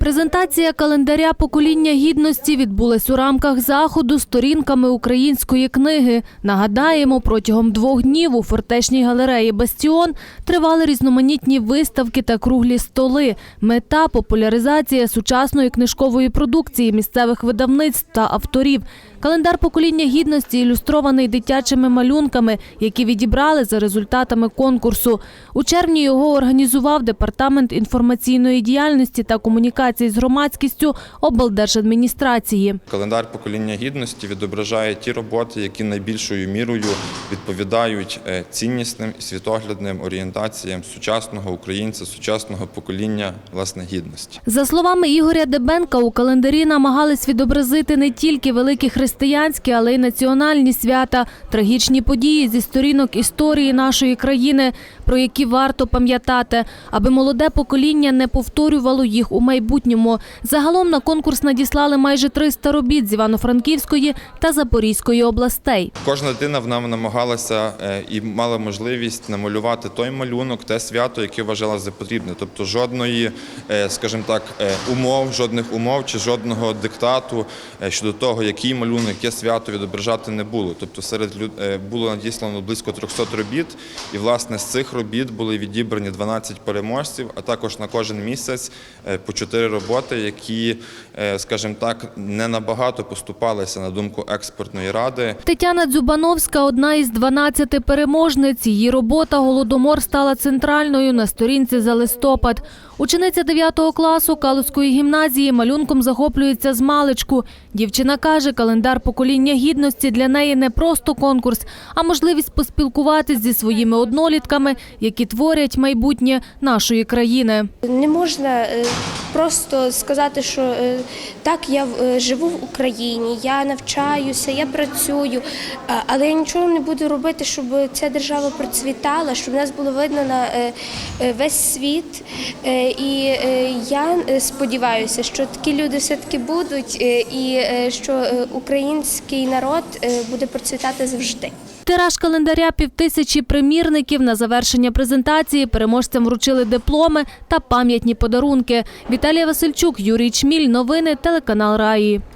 Презентація календаря покоління гідності відбулась у рамках заходу сторінками української книги. Нагадаємо, протягом двох днів у фортечній галереї Бастіон тривали різноманітні виставки та круглі столи. Мета популяризація сучасної книжкової продукції місцевих видавництв та авторів. Календар покоління гідності ілюстрований дитячими малюнками, які відібрали за результатами конкурсу. У червні його організував департамент інформаційної діяльності та комунікації з громадськістю облдержадміністрації. Календар покоління гідності відображає ті роботи, які найбільшою мірою відповідають е, ціннісним і світоглядним орієнтаціям сучасного українця, сучасного покоління власне гідності. За словами Ігоря Дебенка, у календарі намагались відобразити не тільки великі християнські, але й національні свята, трагічні події зі сторінок історії нашої країни, про які варто пам'ятати, аби молоде покоління не повторювало їх у майбутньому. Загалом на конкурс надіслали майже 300 робіт з Івано-Франківської та Запорізької областей. Кожна дитина в нам намагалася е, і мала можливість намалювати той малюнок, те свято, яке вважала за потрібне. Тобто жодної, е, скажімо так, е, умов, жодних умов чи жодного диктату щодо того, який малюнок, яке свято відображати не було. Тобто серед люд- було надіслано близько 300 робіт, і власне з цих робіт були відібрані 12 переможців, а також на кожен місяць по 4 роботи, які, е, скажімо так, не набагато поступалися на думку експертної ради. Тетяна Дзюбановська – одна із 12 переможниць. Її робота «Голодомор» стала центральною на сторінці за листопад. Учениця 9 класу Калузької гімназії малюнком захоплюється з маличку. Дівчина каже, календар покоління гідності для неї не просто конкурс, а можливість поспілкуватись зі своїми однолітками, які творять майбутнє нашої країни. Не можна е, просто сказати, що е, так, я е, живу в Україні, я навчаюся, я працюю, але я нічого не буду робити, щоб ця держава процвітала, щоб нас було видно на весь світ. І е, я е, сподіваюся, що такі люди все-таки будуть, е, і що український народ буде процвітати завжди. Тираж календаря півтисячі примірників. На завершення презентації переможцям вручили дипломи та пам'ятні подарунки. Віталія Васильчук, Юрій Чміль. Новини телеканал Раї.